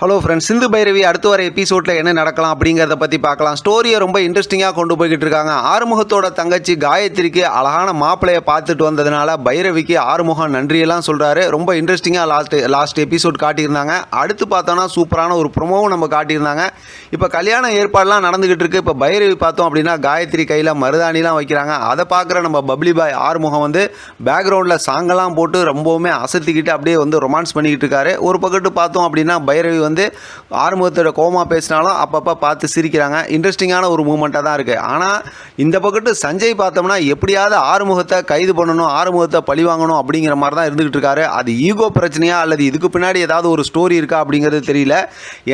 Hello friends Sindhu Bhairavi அடுத்து வர எபிசோடில் என்ன நடக்கலாம் அப்படிங்கிறத பற்றி பார்க்கலாம். ஸ்டோரியை ரொம்ப இன்ட்ரெஸ்டிங்காக கொண்டு போய்கிட்டு இருக்காங்க. ஆறுமுகத்தோட தங்கச்சி காயத்ரிக்கு அழகான மாப்பிளையை பார்த்துட்டு வந்ததுனால பைரவிக்கு ஆறுமுகம் நன்றியெல்லாம் சொல்கிறாரு ரொம்ப இன்ட்ரெஸ்டிங்காக லாஸ்ட் லாஸ்ட் எபிசோட் காட்டியிருந்தாங்க. அடுத்து பார்த்தோன்னா சூப்பரான ஒரு ப்ரொமோவும் நம்ம காட்டியிருந்தாங்க. இப்போ கல்யாண ஏற்பாடுலாம் நடந்துகிட்டு இருக்கு. இப்போ பைரவி பார்த்தோம் அப்படின்னா காயத்ரி கையில் மருதாணிலாம் வைக்கிறாங்க. அதை பார்க்குற நம்ம பப்ளி பாய் ஆறுமுகம் வந்து பேக்ரவுண்டில் சாங்கெல்லாம் போட்டு ரொம்பவுமே அசத்திக்கிட்டு அப்படியே வந்து ரொமான்ஸ் பண்ணிக்கிட்டு இருக்காரு. ஒரு பக்கத்து பார்த்தோம் அப்படின்னா பைரவி வந்து ஆறுமுகத்தோட கோமா பேசினாலும் அப்பப்போ பார்த்து சிரிக்கிறாங்க. இன்ட்ரெஸ்டிங்கான ஒரு மூமெண்ட்டாக தான் இருக்குது ஆனால் இந்த பக்கத்து சஞ்சய் பார்த்தோம்னா எப்படியாவது ஆறுமுகத்தை கைது பண்ணணும் ஆறுமுகத்தை பழி வாங்கணும் அப்படிங்கிற மாதிரி தான் இருந்துகிட்டு இருக்காரு. அது ஈகோ பிரச்சனையா அல்லது இதுக்கு பின்னாடி ஏதாவது ஒரு ஸ்டோரி இருக்கா அப்படிங்கிறது தெரியல.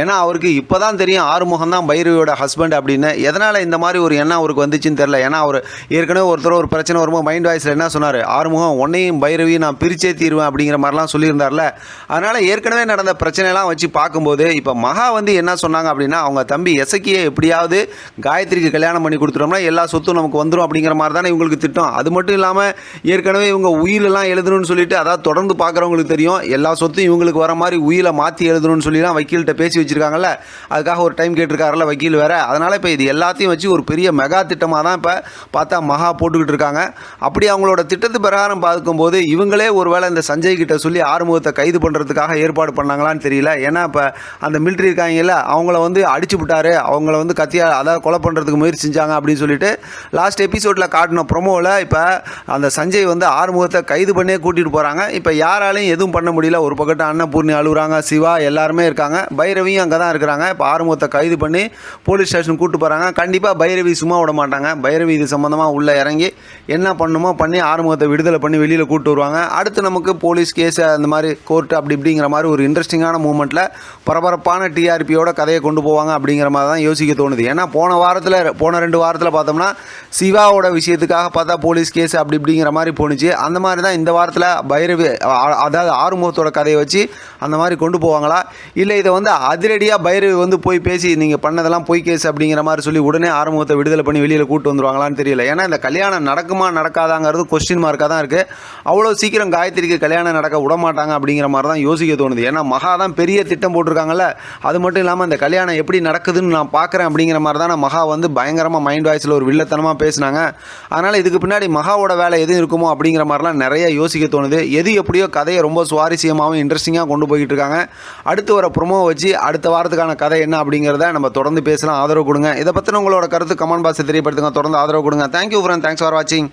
ஏன்னா அவருக்கு இப்போ தான் தெரியும் ஆறுமுகம் தான் பைரவியோட ஹஸ்பண்ட் அப்படின்னு. எதனால் இந்த மாதிரி ஒரு எண்ணம் அவருக்கு வந்துச்சுன்னு தெரியல. ஏன்னா அவர் ஏற்கனவே ஒருத்தர் ஒரு பிரச்சனை வரும்போது மைண்ட் வாய்ஸில் என்ன சொன்னார்? ஆறுமுகம் உன்னையும் பைரவியும் நான் பிரிச்சே தீருவேன் அப்படிங்கிற மாதிரிலாம் சொல்லியிருந்தார்ல. அதனால் ஏற்கனவே நடந்த பிரச்சனையெல்லாம் வச்சு பார்க்கும்போது இப்போ மகா வந்து என்ன சொன்னாங்க அப்படின்னா அவங்க தம்பி எசக்கியை எப்படியாவது காயத்ரிக்கு கல்யாணம் பண்ணி கொடுத்துட்டோம்னா எல்லா சொத்தும் நமக்கு வந்துடும் அப்படிங்கிற மாதிரி தானே இவங்களுக்கு திட்டம். அது மட்டும் இல்லாமல் ஏற்கனவே இவங்க உயிலெல்லாம் எழுதணும்னு சொல்லிட்டு அதாவது தொடர்ந்து பார்க்குறவங்களுக்கு தெரியும் எல்லா சொத்தும் இவங்களுக்கு வர மாதிரி உயிலை மாற்றி எழுதணும்னு சொல்லிலாம் வக்கீல்கிட்ட பேசி வச்சுருக்காங்கல்ல அதுக்காக ஒரு டைம் கேட்டிருக்காருல்ல வக்கீல் வேறு. அதனால் இப்போ இது எல்லாத்தையும் வச்சு ஒரு பெரிய மெகா திட்டமாக தான் இப்போ பார்த்தா மகா போட்டுக்கிட்டு இருக்காங்க. அப்படி அவங்களோட திட்டத்து பிரகாரம் பார்க்கும்போது இவங்களே ஒருவேளை இந்த சஞ்சய் கிட்ட சொல்லி ஆறுமுகத்தை கைது பண்ணுறதுக்காக ஏற்பாடு பண்ணாங்களான்னு தெரியல. ஏன்னா இப்போ அந்த மிலிட்ரி இருக்காங்கல்ல அவங்கள வந்து அடிச்சு விட்டாரு அவங்கள வந்து கத்தியா அதாவது கொலை பண்ணுறதுக்கு முயற்சி செஞ்சாங்க அப்படின்னு சொல்லிட்டு லாஸ்ட் எபிசோடில் காட்டின ப்ரொமோவில் இப்போ அந்த சஞ்சய் வந்து ஆறுமுகத்தை கைது பண்ணியே கூட்டிகிட்டு போகிறாங்க இப்போ யாராலையும் எதுவும் பண்ண முடியல. ஒரு பக்கத்து அன்னபூர்ணி அழுகுறாங்க சிவா எல்லாருமே இருக்காங்க. பைரவியும் அங்கே தான் இருக்கிறாங்க. இப்போ ஆறுமுகத்தை கைது பண்ணி போலீஸ் ஸ்டேஷன் கூட்டு போகிறாங்க கண்டிப்பாக பைரவி சும்மா விட மாட்டாங்க. பைரவி இது சம்மந்தமாக உள்ளே இறங்கி என்ன பண்ணணுமோ பண்ணி ஆறுமுகத்தை விடுதலை பண்ணி வெளியில் கூப்பிட்டு வருவாங்க. அடுத்து நமக்கு போலீஸ் கேஸ் அந்த மாதிரி கோர்ட் அப்படி இப்படிங்கிற மாதிரி ஒரு இன்ட்ரெஸ்டிங்கான மூமெண்ட்டில் பரபரப்பான டிஆர்பியோட கதையை கொண்டு போவாங்க அப்படிங்கிற மாதிரி தான் யோசிக்க தோணுது. ஏன்னா போன வாரத்தில் போன ரெண்டு வாரத்தில் பார்த்தோம்னா சிவாவோட விஷயத்துக்காக பார்த்தா போலீஸ் கேஸ் அப்படி இப்படிங்கிற மாதிரி போணுச்சு. அந்த மாதிரி தான் இந்த வாரத்தில் பைரவி அதாவது ஆறுமுகத்தோட கதையை வச்சு அந்த மாதிரி கொண்டு போவாங்களா? இல்லை இதை வந்து அதிரடியாக பைரவி வந்து போய் பேசி நீங்கள் பண்ணதெல்லாம் பொய் கேஸ் அப்படிங்கிற மாதிரி சொல்லி உடனே ஆறுமுகத்தை விடுதலை பண்ணி வெளியில் கூட்டு வந்துருவாங்களான்னு தெரியல. ஏன்னா இந்த கல்யாணம் நடக்குமா நடக்காதாங்கிறது கொஸ்டின் மார்க்காக தான் இருக்குது அவ்வளோ சீக்கிரம் காயத்ரிக்கு கல்யாணம் நடக்க விட மாட்டாங்க அப்படிங்கிற மாதிரி தான் யோசிக்க தோணுது. ஏன்னா மகா தான் பெரிய திட்டம் போட்டிருக்காங்கல்ல அது மட்டும் இல்லாமல் இந்த கல்யாணம் எப்படி நடக்குதுன்னு நான் பார்க்குறேன் அப்படிங்கிற மாதிரி தான் மகா வந்து பயங்கரமாக மைண்ட் வாய்ஸில் ஒரு வில்லத்தனமாக பேசினாங்க. அதனால் இதுக்கு பின்னாடி மகாவோட வேலை எதுவும் இருக்குமோ அப்படிங்கிற மாதிரிலாம் நிறைய யோசிக்க தோணுது. எது எப்படியோ கதையை ரொம்ப சுவாரஸ்யமாகவும் இன்ட்ரெஸ்டிங்காக கொண்டு போய்கிட்டு இருக்காங்க அடுத்து வர ப்ரொமோவை வச்சு அடுத்த வாரத்துக்கான கதை என்ன அப்படிங்கிறத நம்ம தொடர்ந்து பேசலாம். ஆதரவு கொடுங்க. இதை பற்றின உங்களோட கருத்து கமெண்ட் பாக்ஸை தெரியப்படுத்துங்க. தொடர்ந்து ஆதரவு கொடுங்க. தேங்க்யூ ஃப்ரெண்ட் தேங்க்ஸ் ஃபார் வாட்சிங்